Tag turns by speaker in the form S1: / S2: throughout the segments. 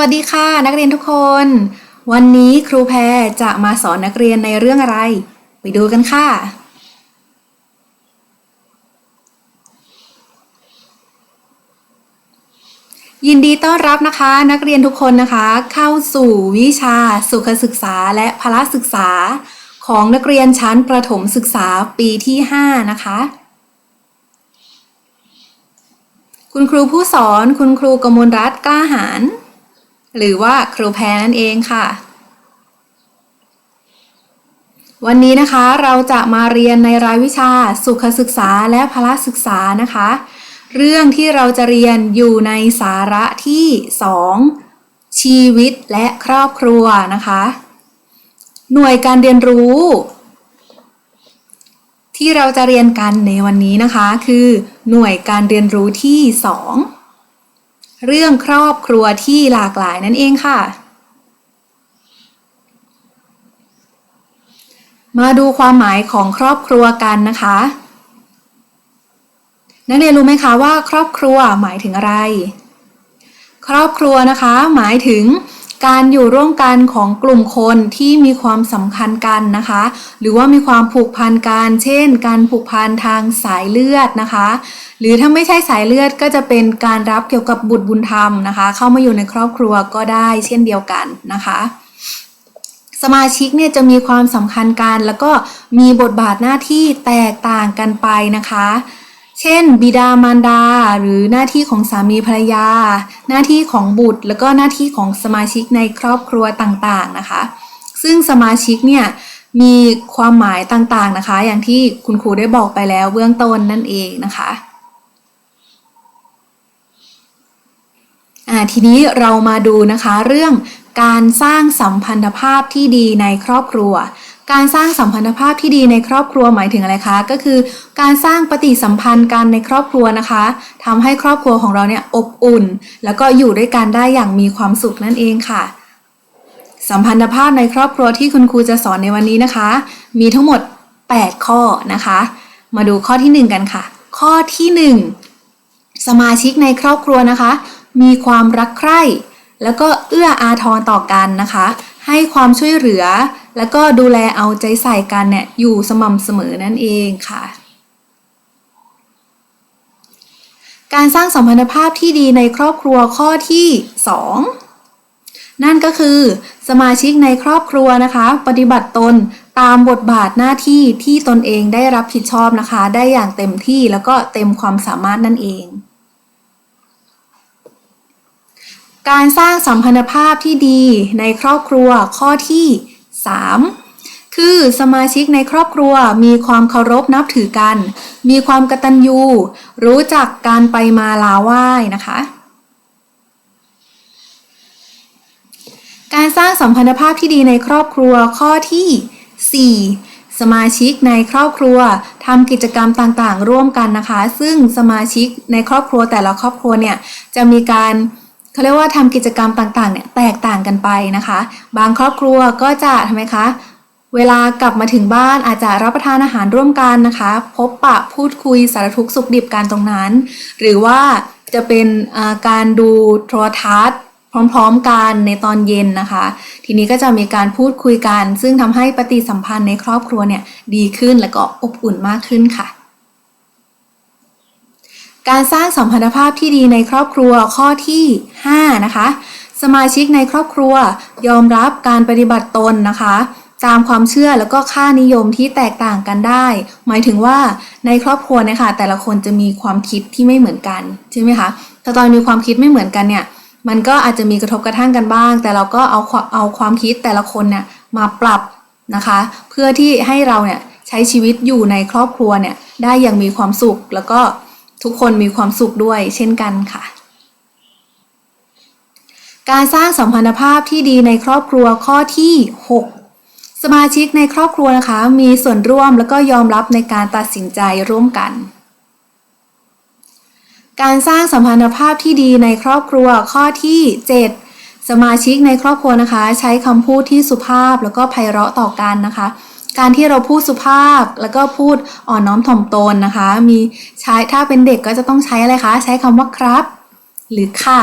S1: วัสดีค่ะ นักเรียนทุกคน วันนี้ครูแพรจะมาสอนนักเรียนในเรื่องอะไร ไปดูกันค่ะ ยินดีต้อนรับนะคะ นักเรียนทุกคนนะคะ เข้าสู่วิชาสุขศึกษาและพละศึกษา ของนักเรียนชั้นประถมศึกษาปีที่ 5 นะคะคุณครูผู้สอนคุณครูกมลรัตน์กล้าหาญ หรือว่าครูแพรนั่นเองค่ะ วันนี้นะคะเราจะมาเรียนในรายวิชาสุขศึกษาและพละศึกษานะคะ เรื่องที่เราจะเรียนอยู่ในสาระที่ 2 ชีวิตและครอบครัวนะคะ หน่วยการเรียนรู้ ที่เราจะเรียนกันในวันนี้นะคะ คือหน่วยการเรียนรู้ที่ 2 เรื่องครอบครัวที่หลากหลายนั่นเองค่ะ มาดูความหมายของครอบครัวกันนะคะ นักเรียนรู้ไหมคะว่า ครอบครัวหมายถึงอะไร ครอบครัวนะคะ หมายถึง การอยู่ร่วมกันของกลุ่มคนที่มีความสำคัญกันนะคะ หรือว่ามีความผูกพันกัน เช่น การผูกพันทางสายเลือดนะคะ หรือถ้าไม่ใช่สายเลือดก็จะเป็นการรับเกี่ยวกับบุตรบุญธรรมนะคะ เข้ามาอยู่ในครอบครัวก็ได้เช่นเดียวกันนะคะสมาชิกเนี่ยจะมีความสำคัญกัน แล้วก็มีบทบาทหน้าที่แตกต่างกันไปนะคะ เช่น บิดามารดา หรือหน้าที่ของสามีภรรยา หน้าที่ของบุตร แล้วก็หน้าที่ของสมาชิกในครอบครัวต่างๆนะคะ ซึ่งสมาชิกเนี่ยมีความหมายต่างๆนะคะ อย่างที่คุณครูได้บอกไปแล้วเบื้องต้นนั่นเองนะคะอ่าทีนี้เรามาดูนะคะเรื่องการสร้างสัมพันธภาพที่ดีในครอบครัว การสร้างสัมพันธภาพที่ดีในครอบครัวหมายถึงอะไรคะ ก็คือ การสร้างปฏิสัมพันธ์กันในครอบครัวนะคะทำให้ครอบครัวของเราเนี่ยอบอุ่น แล้วก็อยู่ด้วยกันได้อย่างมีความสุขนั่นเองค่ะ สัมพันธภาพในครอบครัวที่คุณครูจะสอนในวันนี้นะคะ มีทั้งหมด 8 ข้อนะคะ มาดูข้อที่ 1 กันค่ะ ข้อที่ 1 สมาชิกในครอบครัวนะคะ มีความรักใคร่ แล้วก็เอื้ออาทรต่อกันนะคะ ให้ความช่วยเหลือ แล้วก็ดูแลเอาใจใส่กันเนี่ยอยู่สม่ำเสมอนั่นเองค่ะ การสร้างสัมพันธภาพที่ดีในครอบครัวข้อที่ 2 นั่นก็คือ สมาชิกในครอบครัวนะคะ ปฏิบัติตนตามบทบาทหน้าที่ที่ตนเองได้รับผิดชอบนะคะ ได้อย่างเต็มที่แล้วก็เต็มความสามารถนั่นเอง การสร้างสัมพันธภาพที่ดีในครอบครัวข้อที่ 3 คือสมาชิกในครอบครัวมีความเคารพนับถือกัน มีความกตัญญู รู้จักการไปมาลาไหว้นะคะ การสร้างสัมพันธภาพที่ดีในครอบครัวข้อที่ 4สมาชิกในครอบครัวทำกิจกรรมต่างๆ ร่วมกันนะคะ ซึ่งสมาชิกในครอบครัวแต่ละครอบครัวเนี่ยจะมีการ เขาเรียกว่าทำกิจกรรมต่างๆเนี่ยแตกต่างกันไปนะคะ บางครอบครัวก็จะทำไมคะ เวลากลับมาถึงบ้านอาจจะรับประทานอาหารร่วมกันนะคะ พบปะพูดคุยสารทุกสุขดิบกันตรงนั้น หรือว่าจะเป็นการดูโทรทัศน์พร้อมๆกันในตอนเย็นนะคะ ทีนี้ก็จะมีการพูดคุยกัน ซึ่งทำให้ปฏิสัมพันธ์ในครอบครัวเนี่ยดีขึ้นและก็อบอุ่นมากขึ้นค่ะ การสร้างสัมพันธภาพที่ดีในครอบครัวข้อที่ 5 นะคะ สมาชิกในครอบครัว ยอมรับการปฏิบัติตนนะคะ ตามความเชื่อแล้วก็ค่านิยมที่แตกต่างกันได้ หมายถึงว่าในครอบครัวเนี่ยค่ะแต่ละคนจะมีความคิดที่ไม่เหมือนกันใช่ไหมคะแต่ตอนมีความคิดไม่เหมือนกันเนี่ยมันก็อาจจะมีกระทบกระทั่งกันบ้าง แต่เราก็เอาเอาความคิดแต่ละคนเนี่ยมาปรับนะคะ เพื่อที่ให้เราเนี่ยใช้ชีวิตอยู่ในครอบครัวเนี่ยได้อย่างมีความสุขแล้วก็ ทุกคนมีความสุขด้วยเช่นกันค่ะ การสร้างสัมพันธภาพที่ดีในครอบครัวข้อที่ 6 สมาชิกในครอบครัวนะคะ มีส่วนร่วมแล้วก็ยอมรับในการตัดสินใจร่วมกัน การสร้างสัมพันธภาพที่ดีในครอบครัวข้อที่ 7 สมาชิกในครอบครัวนะคะ ใช้คำพูดที่สุภาพแล้วก็ไพเราะต่อกันนะคะ การที่เราพูดสุภาพแล้วก็พูดอ่อนน้อมถ่อมตนนะคะ มีใช้ถ้าเป็นเด็กก็จะต้องใช้อะไรคะ ใช้คำว่าครับ หรือค่ะ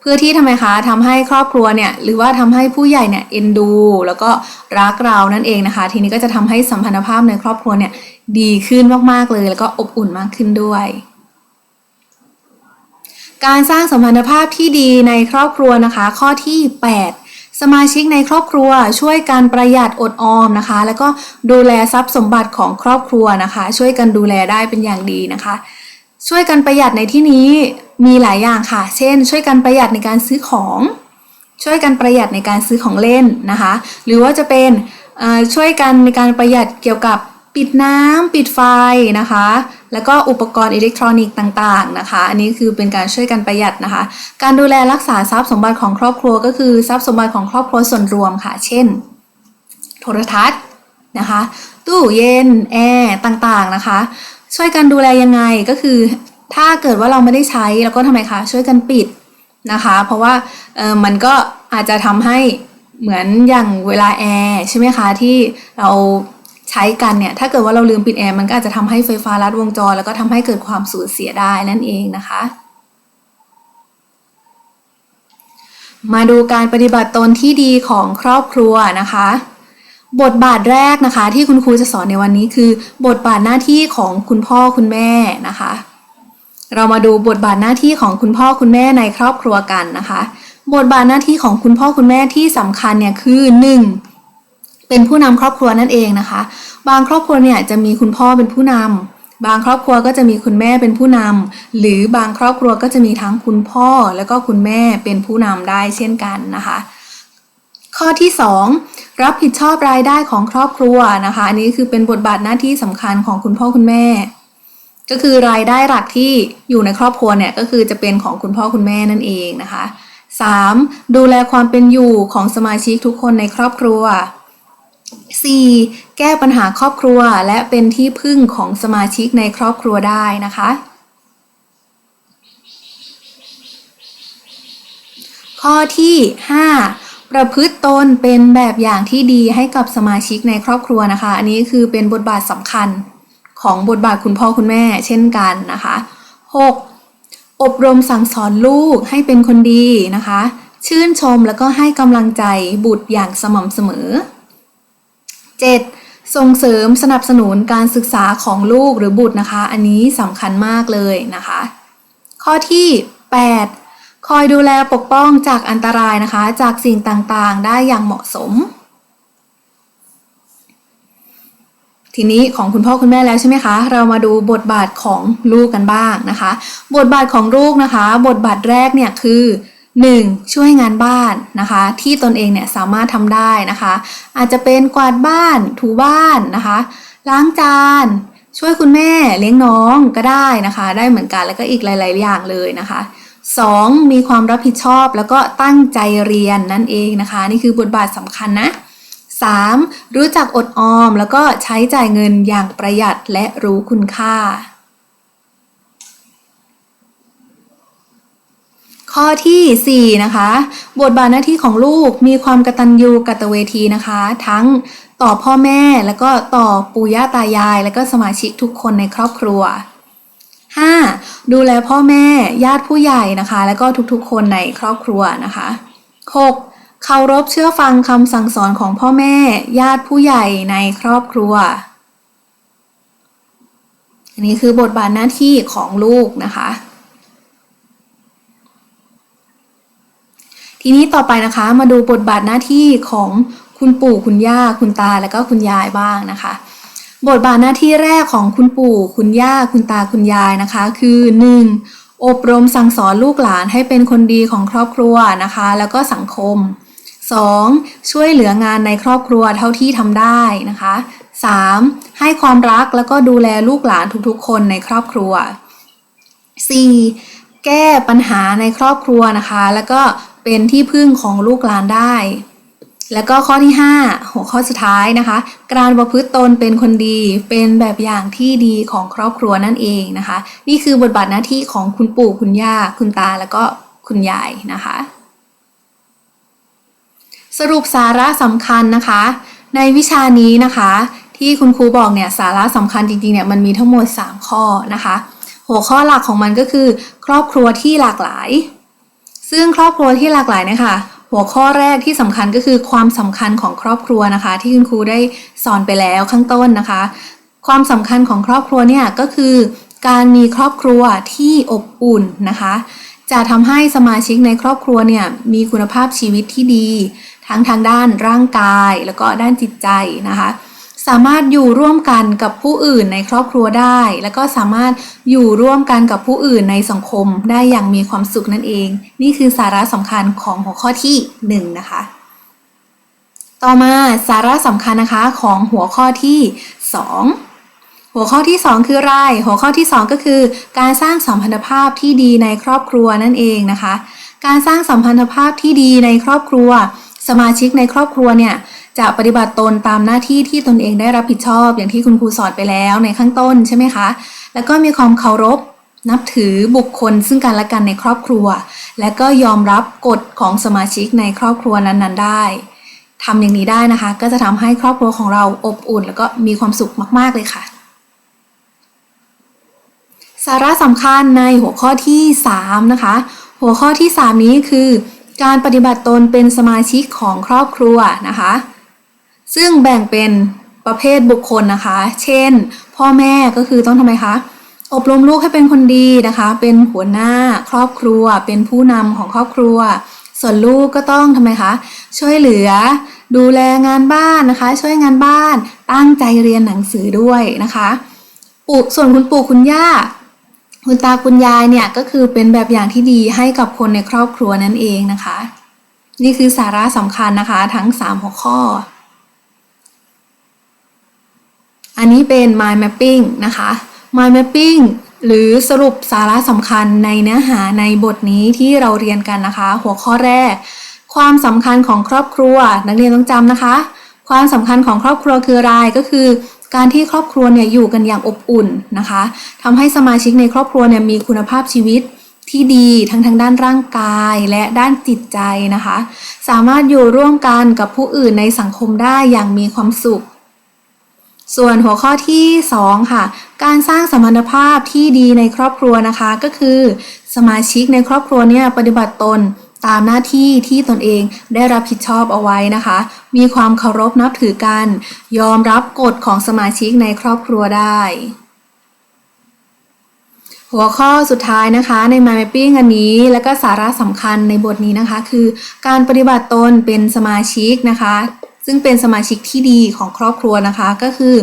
S1: เพื่อที่ทำไมคะทำให้ครอบครัวเนี่ยหรือว่าทำให้ผู้ใหญ่เนี่ยเอ็นดู แล้วก็รักเรานั่นเองนะคะ ทีนี้ก็จะทำให้สัมพันธภาพในครอบครัวเนี่ยดีขึ้นมากๆเลย แล้วก็อบอุ่นมากขึ้นด้วยการสร้างสัมพันธภาพที่ดีในครอบครัวนะคะ ข้อที่ 8 สมาชิกในครอบครัวช่วยการประหยัดอดออมนะคะ แล้วก็ดูแลทรัพย์สมบัติของครอบครัวนะคะ ช่วยกันดูแลได้เป็นอย่างดีนะคะ ช่วยกันประหยัดในที่นี้มีหลายอย่างค่ะ เช่น ช่วยกันประหยัดในการซื้อของ ช่วยกันประหยัดในการซื้อของเล่นนะคะ หรือว่าจะเป็นช่วยกันในการประหยัดเกี่ยวกับ ปิดน้ำปิดไฟนะคะ แล้วก็อุปกรณ์อิเล็กทรอนิกส์ต่างๆนะคะ อันนี้คือเป็นการช่วยกันประหยัดนะคะ การดูแลรักษาทรัพย์สมบัติของครอบครัวก็คือทรัพย์สมบัติของครอบครัวส่วนรวมค่ะ เช่น โทรทัศน์นะคะ ตู้เย็นแอร์ต่างๆนะคะ ช่วยกันดูแลยังไงก็คือ ถ้าเกิดว่าเราไม่ได้ใช้แล้วก็ทำไมคะช่วยกันปิดนะคะ เพราะว่าเออมันก็อาจจะทำให้เหมือนอย่างเวลาแอร์ใช่ไหมคะที่เรา ใช้กันเนี่ยถ้าเกิดว่าเราลืมปิดแอร์มันก็อาจจะทำให้ไฟฟ้าลัดวงจร แล้วก็ทำให้เกิดความสูญเสียได้นั่นเองนะคะ มาดูการปฏิบัติตนที่ดีของครอบครัวนะคะ บทบาทแรกนะคะ ที่คุณครูจะสอนในวันนี้คือ บทบาทหน้าที่ของคุณพ่อคุณแม่นะคะ เรามาดูบทบาทหน้าที่ของคุณพ่อคุณแม่ในครอบครัวกันนะคะ บทบาทหน้าที่ของคุณพ่อคุณแม่ที่สำคัญเนี่ยคือ 1. เป็นผู้นำครอบครัวนั่นเองนะคะ บางครอบครัวเนี่ยจะมีคุณพ่อเป็นผู้นำบางครอบครัวก็จะมีคุณแม่เป็นผู้นำหรือบางครอบครัวก็จะมีทั้งคุณพ่อแล้วก็คุณแม่เป็นผู้นำได้เช่นกันนะคะ ข้อที่ 2 รับผิดชอบรายได้ของครอบครัวนะคะ อันนี้คือเป็นบทบาทหน้าที่สำคัญของคุณพ่อคุณแม่ก็คือรายได้หลักที่อยู่ในครอบครัวเนี่ยก็คือจะเป็นของคุณพ่อคุณแม่นั่นเองนะคะ 3. ดูแลความเป็นอยู่ของสมาชิกทุกคนในครอบครัว 4. แก้ปัญหาครอบครัวและเป็นที่พึ่งของสมาชิกในครอบครัวได้นะคะ ข้อที่ 5 ประพฤติตนเป็นแบบอย่างที่ดีให้กับสมาชิกในครอบครัวนะคะ อันนี้คือเป็นบทบาทสำคัญของบทบาทคุณพ่อคุณแม่เช่นกันนะคะ 6. อบรมสั่งสอนลูกให้เป็นคนดีนะคะ ชื่นชมแล้วก็ให้กำลังใจบุตรอย่างสม่ำเสมอ 7. ส่งเสริมสนับสนุนการศึกษาของลูกหรือบุตรนะคะ อันนี้สำคัญมากเลยนะคะ ข้อที่ 8 คอยดูแลปกป้องจากอันตรายนะคะ จากสิ่งต่างๆ ได้อย่างเหมาะสม ทีนี้ของคุณพ่อคุณแม่แล้วใช่ไหมคะ เรามาดูบทบาทของลูกกันบ้างนะคะ บทบาทของลูกนะคะ บทบาทแรกเนี่ยคือ 1. ช่วยงานบ้านนะคะ ที่ตนเองเนี่ยสามารถทำได้นะคะ อาจจะเป็นกวาดบ้านถูบ้านนะคะ ล้างจาน ช่วยคุณแม่เลี้ยงน้องก็ได้นะคะ ได้เหมือนกันแล้วก็อีกหลาย ๆ อย่างเลยนะคะ 2. มีความรับผิดชอบแล้วก็ตั้งใจเรียนนั่นเองนะคะ นี่คือบทบาทสำคัญนะ 3. รู้จักอดออมแล้วก็ใช้จ่ายเงินอย่างประหยัดและรู้คุณค่า ข้อที่4นะคะ บทบาทหน้าที่ของลูกมีความกตัญญูกตเวทีนะคะ ทั้งต่อพ่อแม่แล้วก็ต่อปู่ย่าตายาย แล้วก็สมาชิกทุกคนในครอบครัว 5. ดูแลพ่อแม่ญาติผู้ใหญ่นะคะ แล้วก็ทุกๆ คนในครอบครัวนะคะ 6. เคารพเชื่อฟังคำสั่งสอนของพ่อแม่ ญาติผู้ใหญ่ในครอบครัว อันนี้คือบทบาทหน้าที่ของลูกนะคะ ทีนี้ต่อไปนะคะมาดูบทบาทหน้าที่ของคุณปู่คุณย่าคุณตาและก็คุณยายบ้างนะคะ บทบาทหน้าที่แรกของคุณปู่ คุณย่าคุณตาคุณยายนะคะ คือ 1. อบรมสั่งสอนลูกหลานให้เป็นคนดีของครอบครัวนะคะ แล้วก็สังคม 2. ช่วยเหลืองานในครอบครัวเท่าที่ทำได้นะคะ 3. ให้ความรักแล้วก็ดูแลลูกหลานทุกๆ คนในครอบครัว 4. แก้ปัญหาในครอบครัวนะคะ แล้วก็เป็นที่พึ่งของลูกหลานได้ แล้วก็ข้อที่ 5 หัวข้อสุดท้ายนะคะ การประพฤติตนเป็นคนดีเป็นแบบอย่างที่ดีของครอบครัวนั่นเองนะคะ นี่คือบทบาทหน้าที่ของคุณปู่คุณย่าคุณตาแล้วก็คุณยายนะคะ สรุปสาระสำคัญนะคะ ในวิชานี้นะคะ ที่คุณครูบอกเนี่ยสาระสำคัญจริงๆเนี่ยมันมีทั้งหมด 3 ข้อนะคะ หัวข้อหลักของมันก็คือ ครอบครัวที่หลากหลาย ซึ่งครอบครัวที่หลากหลายเนี่ยค่ะหัวข้อแรกที่สำคัญก็คือความสำคัญของครอบครัวนะคะ ที่คุณครูได้สอนไปแล้วข้างต้นนะคะ ความสำคัญของครอบครัวเนี่ยก็คือ การมีครอบครัวที่อบอุ่นนะคะ จะทำให้สมาชิกในครอบครัวเนี่ยมีคุณภาพชีวิตที่ดี ทั้งทางด้านร่างกาย แล้วก็ด้านจิตใจนะคะ สามารถอยู่ร่วมกันกับผู้อื่นในครอบครัวได้ แล้วก็สามารถอยู่ร่วมกันกับผู้อื่นในสังคมได้อย่างมีความสุขนั่นเอง นี่คือสาระสำคัญของหัวข้อที่หนึ่งนะคะ ต่อมาสาระสำคัญนะคะของหัวข้อที่สองหัวข้อที่ 2 คืออะไร หัวข้อที่ 2 ก็คือ การสร้างสัมพันธภาพที่ดีในครอบครัวนั่นเองนะคะ การสร้างสัมพันธภาพที่ดีในครอบครัว สมาชิกในครอบครัวเนี่ย จะปฏิบัติตนตามหน้าที่ที่ตนเองได้รับผิดชอบ อย่างที่คุณครูสอนไปแล้วในข้างต้นใช่ไหมคะ แล้วก็มีความเคารพนับถือบุคคลซึ่งกันและกันในครอบครัว และก็ยอมรับกฎของสมาชิกในครอบครัวนั้นๆ ได้ทำอย่างนี้ได้นะคะ ก็จะทำให้ครอบครัวของเราอบอุ่น แล้วก็มีความสุขมาก ๆ เลยค่ะ สาระสำคัญในหัวข้อที่ 3 นะคะ หัวข้อที่ 3 นี้คือ การปฏิบัติตนเป็นสมาชิกของครอบครัวนะคะ ซึ่งแบ่งเป็นประเภทบุคคลนะคะ เช่น พ่อแม่ก็คือต้องทำไมคะ อบรมลูกให้เป็นคนดีนะคะ เป็นหัวหน้าครอบครัว เป็นผู้นำของครอบครัว ส่วนลูกก็ต้องทำไมคะ ช่วยเหลือ ดูแลงานบ้านนะคะ ช่วยงานบ้าน ตั้งใจเรียนหนังสือด้วยนะคะปู่ส่วนคุณปู่คุณย่า คุณตาคุณยายเนี่ยก็คือเป็นแบบอย่างที่ดีให้กับคนในครอบครัวนั่นเองนะคะ นี่คือสาระสำคัญนะคะ ทั้ง 3 หัวข้อ อันนี้เป็น mind mapping นะคะ mind mapping หรือสรุปสาระสำคัญในเนื้อหาในบทนี้ที่เราเรียนกันนะคะ หัวข้อแรก ความสำคัญของครอบครัว นักเรียนต้องจำนะคะ ความสำคัญของครอบครัวคืออะไรก็คือ การที่ครอบครัวเนี่ยอยู่กันอย่างอบอุ่นนะคะทำให้สมาชิกในครอบครัวเนี่ยมีคุณภาพชีวิตที่ดีทั้งทางด้านร่างกายและด้านจิตใจนะคะ สามารถอยู่ร่วมกันกับผู้อื่นในสังคมได้อย่างมีความสุข ส่วนหัวข้อที่ 2 ค่ะ การสร้างสมพันธภาพที่ดีในครอบครัวนะคะ ก็คือ สมาชิกในครอบครัวเนี่ยปฏิบัติตนตามหน้าที่ที่ตนเองได้รับผิดชอบเอาไว้นะคะ มีความเคารพนับถือกัน ยอมรับกฎของสมาชิกในครอบครัวได้ หัวข้อสุดท้ายนะคะ ใน My Mapping อันนี้ แล้วก็สาระสำคัญในบทนี้นะคะ คือ การปฏิบัติตนเป็นสมาชิกนะคะ ซึ่งเป็นสมาชิกที่ดีของครอบครัวนะคะ ก็คือ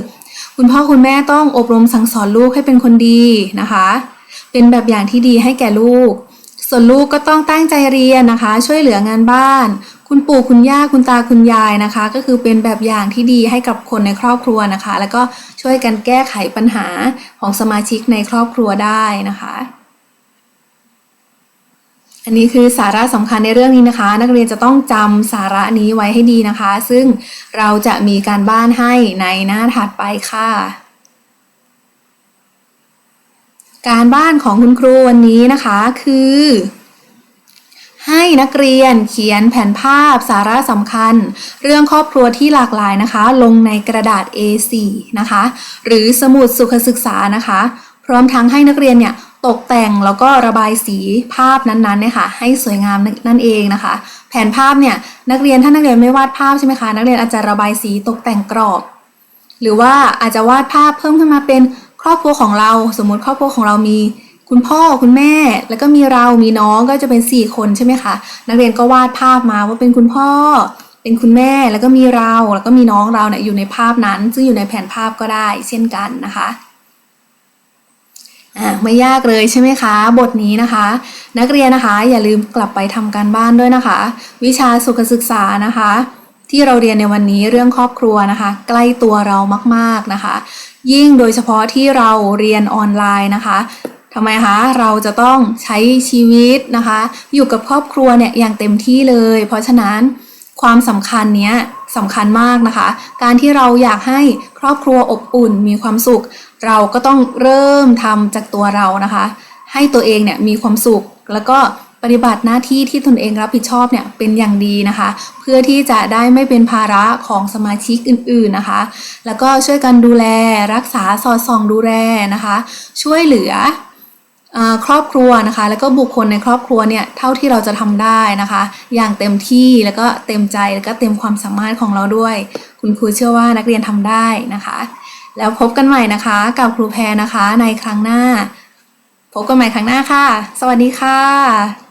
S1: คุณพ่อคุณแม่ต้องอบรมสั่งสอนลูกให้เป็นคนดีนะคะ เป็นแบบอย่างที่ดีให้แก่ลูก ส่วนลูกก็ต้องตั้งใจเรียนนะคะ ช่วยเหลืองานบ้าน คุณปู่คุณย่าคุณตาคุณยายนะคะ ก็คือเป็นแบบอย่างที่ดีให้กับคนในครอบครัวนะคะ แล้วก็ช่วยกันแก้ไขปัญหาของสมาชิกในครอบครัวได้นะคะ อันนี้คือสาระสำคัญในเรื่องนี้นะคะ นักเรียนจะต้องจำสาระนี้ไว้ให้ดีนะคะ ซึ่งเราจะมีการบ้านให้ในหน้าถัดไปค่ะ การบ้านของคุณครูวันนี้นะคะคือ ให้นักเรียนเขียนแผนภาพสาระสำคัญ เรื่องครอบครัวที่หลากหลายนะคะ ลงในกระดาษ A4 นะคะ หรือสมุดสุขศึกษานะคะ พร้อมทั้งให้นักเรียนเนี่ย ตกแต่งแล้วก็ระบายสีภาพนั้นๆเนี่ยค่ะให้สวยงามนั่นเองนะคะ แผนภาพเนี่ยนักเรียนถ้านักเรียนไม่วาดภาพใช่ไหมคะนักเรียนอาจจะระบายสีตกแต่งกรอบ หรือว่าอาจจะวาดภาพเพิ่มขึ้นมาเป็นครอบครัวของเรา สมมุติครอบครัวของเรามีคุณพ่อคุณแม่แล้วก็มีเรามีน้องก็จะเป็น 4 คนใช่ไหมคะนักเรียนก็วาดภาพมาว่าเป็นคุณพ่อ เป็นคุณแม่แล้วก็มีเราแล้วก็มีน้องเราเนี่ยอยู่ในภาพนั้น ซึ่งอยู่ในแผนภาพก็ได้เช่นกันนะคะ อ่าไม่ยากเลยใช่ไหมคะ บทนี้นะคะ นักเรียนนะคะอย่าลืมกลับไปทำการบ้านด้วยนะคะ วิชาสุขศึกษานะคะ ที่เราเรียนในวันนี้เรื่องครอบครัวนะคะ ใกล้ตัวเรามากๆนะคะ ยิ่งโดยเฉพาะที่เราเรียนออนไลน์นะคะทำไมคะ เราจะต้องใช้ชีวิตนะคะ อยู่กับครอบครัวเนี่ยอย่างเต็มที่เลย เพราะฉะนั้นความสำคัญเนี้ยสำคัญมากนะคะ การที่เราอยากให้ครอบครัวอบอุ่นมีความสุข เราก็ต้องเริ่มทำจากตัวเรานะคะ ให้ตัวเองเนี่ยมีความสุขแล้วก็ปฏิบัติหน้าที่ที่ตนเองรับผิดชอบเนี่ยเป็นอย่างดีนะคะ เพื่อที่จะได้ไม่เป็นภาระของสมาชิกอื่นๆนะคะ แล้วก็ช่วยกันดูแลรักษาสอดส่องดูแลนะคะ ช่วยเหลือครอบครัวนะคะ แล้วก็บุคคลในครอบครัวเนี่ยเท่าที่เราจะทำได้นะคะ อย่างเต็มที่แล้วก็เต็มใจแล้วก็เต็มความสามารถของเราด้วย คุณครูเชื่อว่านักเรียนทำได้นะคะ แล้วพบกันใหม่นะคะ กับครูแพรนะคะในครั้งหน้า พบกันใหม่ครั้งหน้าค่ะ สวัสดีค่ะ